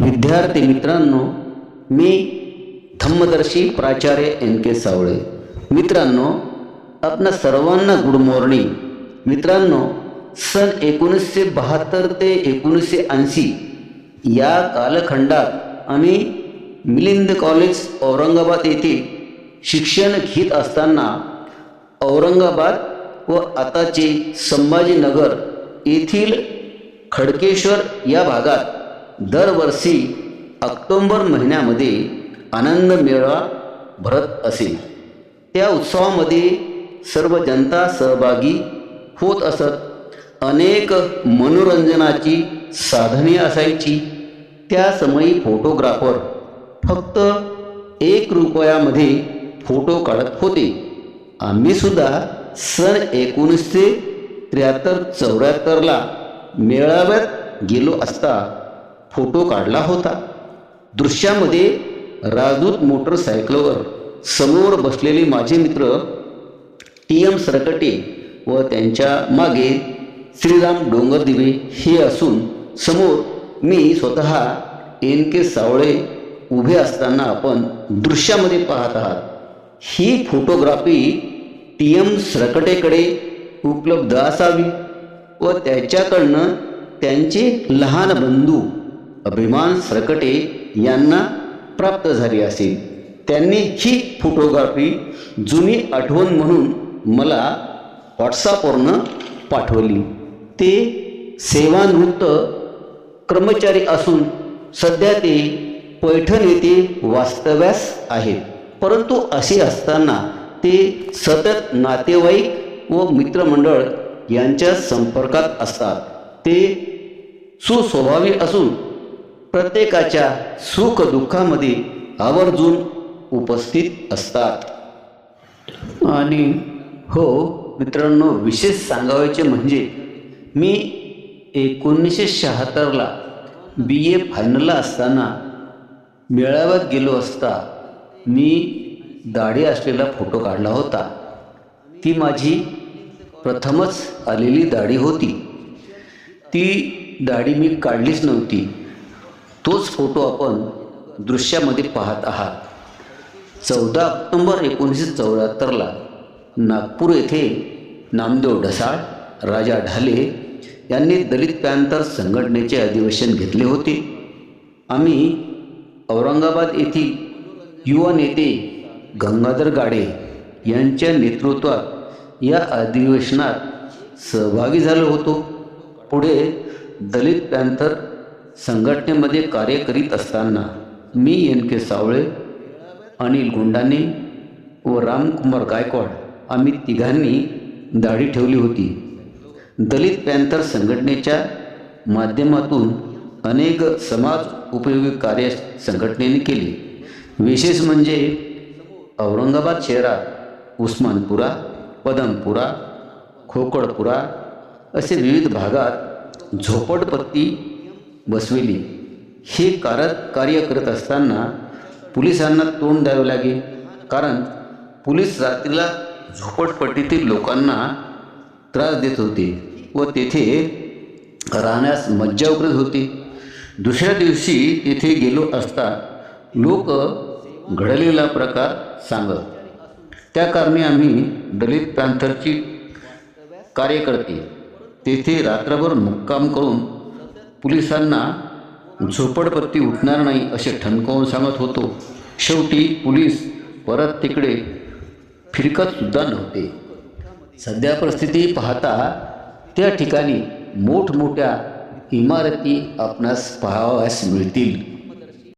विद्यार्थी मित्रांनो मी धम्मदर्शी प्राचार्य एन के सावळे. मित्रांनो आपणा सर्वांना गुड मॉर्निंग मित्रांनो सन एकोणीसशे बहात्तर ते एकोणीसशे ऐंशी या कालखंडात आम्ही मिलिंद कॉलेज औरंगाबाद येथे शिक्षण घेत असताना औरंगाबाद व आताचे संभाजीनगर येथील खडकेश्वर या भागात दरवर्षी ऑक्टोंबर महिन्यामध्ये आनंद मेळा भरत असे. त्या उत्सवामध्ये सर्व जनता सहभागी होत असत. अनेक मनोरंजनाची साधने असायची. त्या समयी फोटोग्राफर फक्त एक रुपयामध्ये फोटो काढत होते. आम्ही सुद्धा सन एकोणीसशे त्र्याहत्तर चौऱ्याहत्तरला मेळाव्यात गेलो असता फोटो काढला होता. दृश्यामध्ये राजदूत मोटरसायकलवर समोर बसलेले माझे मित्र टी एम सरकटे व त्यांच्या मागे श्रीराम डोंगरदिवे हे असून समोर मी स्वतः एन के सावळे उभे असताना आपण दृश्यामध्ये पाहत आहात. ही फोटोग्राफी टी एम सरकटेकडे उपलब्ध असावी व त्याच्याकडनं त्यांचे लहान बंधू अभिमान सरकटे यांना प्राप्त झाली असेल. त्यांनी ही फोटोग्राफी जुनी आठवण म्हणून मला व्हॉट्सअपवरनं पाठवली. ते सेवानिवृत्त कर्मचारी असून सध्या ते पैठण येथे वास्तव्यास आहेत. परंतु असे असताना ते सतत नातेवाईक व मित्रमंडळ यांच्या संपर्कात असतात. ते सुस्वभावी असून प्रत्येकाच्या सुख दुःखामध्ये आवर्जून उपस्थित असतात. आणि हो मित्रांनो विशेष सांगावयाचे म्हणजे मी एकोणीसशे शहात्तरला बी ए फायनलला असताना मेळाव्यात गेलो असता मी दाढी असलेला फोटो काढला होता. ती माझी प्रथमच आलेली दाढी होती. ती दाढी मी काढलीच नव्हती. तोच फोटो आपण दृश्यामध्ये पाहत आहात. चौदा ऑक्टोंबर एकोणीसशे चौऱ्याहत्तरला नागपूर येथे नामदेव ढसाळ राजा ढाले यांनी दलित पॅंथर संघटनेचे अधिवेशन घेतले होते. आम्ही औरंगाबाद येथील युवा नेते गंगाधर गाडे यांच्या नेतृत्वात या अधिवेशनात सहभागी झालो होतो. पुढे दलित पॅंथर संघटनेमध्ये कार्य करीत असताना मी एन के सावळे अनिल गुंडाने व रामकुमार गायकवाड आम्ही तिघांनी दाढी ठेवली होती. दलित पॅन्थर संघटनेच्या माध्यमातून अनेक समाज उपयोगी कार्य संघटनेने केले. विशेष म्हणजे औरंगाबाद शहरात उस्मानपुरा पदमपुरा खोकडपुरा असे विविध भागात झोपडपट्टी बसविली. हे कार कार्य करत असताना पोलिसांना तोंड द्यावे लागे. कारण पोलीस रात्रीला झोपडपट्टीतील लोकांना त्रास देत होते व तेथे राहण्यास मज्जा उघडत होती. दुसऱ्या दिवशी तेथे गेलो असता लोक घडलेला प्रकार सांगत. त्या कारणे आम्ही दलित पॅंथरची कार्यकर्ते तेथे रात्रभर मुक्काम करून पोलिसांना झोपडपट्टी उठणार नाही असे ठणकावून सांगत होतो. शेवटी पोलीस परत तिकडे फिरकतसुद्धा नव्हते. सध्या परिस्थिती पाहता त्या ठिकाणी मोठमोठ्या इमारती आपणास पाहावयास मिळतील.